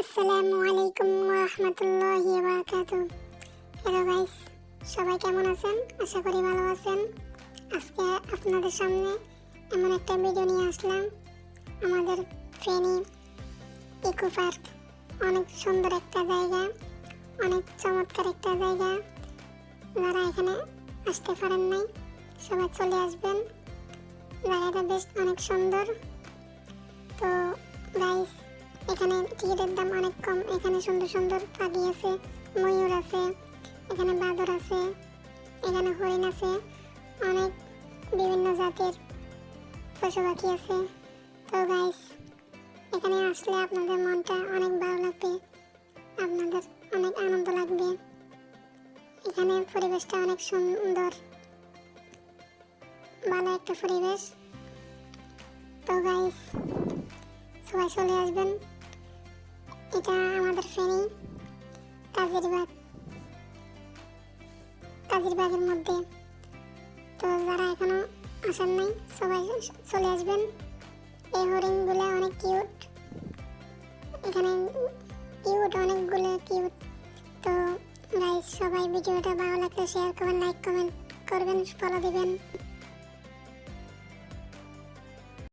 আসসালামু আলাইকুম রহমতুল্লাহি বারাকাতু হ্যালো গাইস সবাই কেমন আছেন? আশা করি ভালো আছেন। আজকে আপনাদের সামনে এমন একটা ভিডিও নিয়ে আসলাম। আমাদের ফেনী ইকো পার্ক, অনেক সুন্দর একটা জায়গা, অনেক চমৎকার একটা জায়গা। যারা এখানে আসতে পারেন নাই, সবাই চলে আসবেন। জায়গাটা বেশ অনেক সুন্দর। তো গাইস এখানে টিকিটের দাম অনেক কম। এখানে সুন্দর সুন্দর পাখি আছে, ময়ূর আছে, এখানে বাদর আছে, এখানে হরিণ আছে, অনেক বিভিন্ন জাতের পশু পাখি আছে। তো গাইস এখানে আসলে আপনাদের মনটা অনেক ভালো লাগবে, আপনাদের অনেক আনন্দ লাগবে। এখানে পরিবেশটা অনেক সুন্দর, ভালো একটা পরিবেশ। তো গাইস সবাই চলে আসবেন। এটা আমাদের ফেনী কাজিরবাগ কাজিরবাগের মধ্যে। তো যারা এখনও আসেন নাই, সবাই চলে আসবেন। এই হরিণগুলো অনেক কিউট এখানে কিউট অনেকগুলো কিউট তো গাইস সবাই ভিডিওটা ভালো লাগলে শেয়ার করবেন লাইক কমেন্ট করবেন ফলো দিবেন।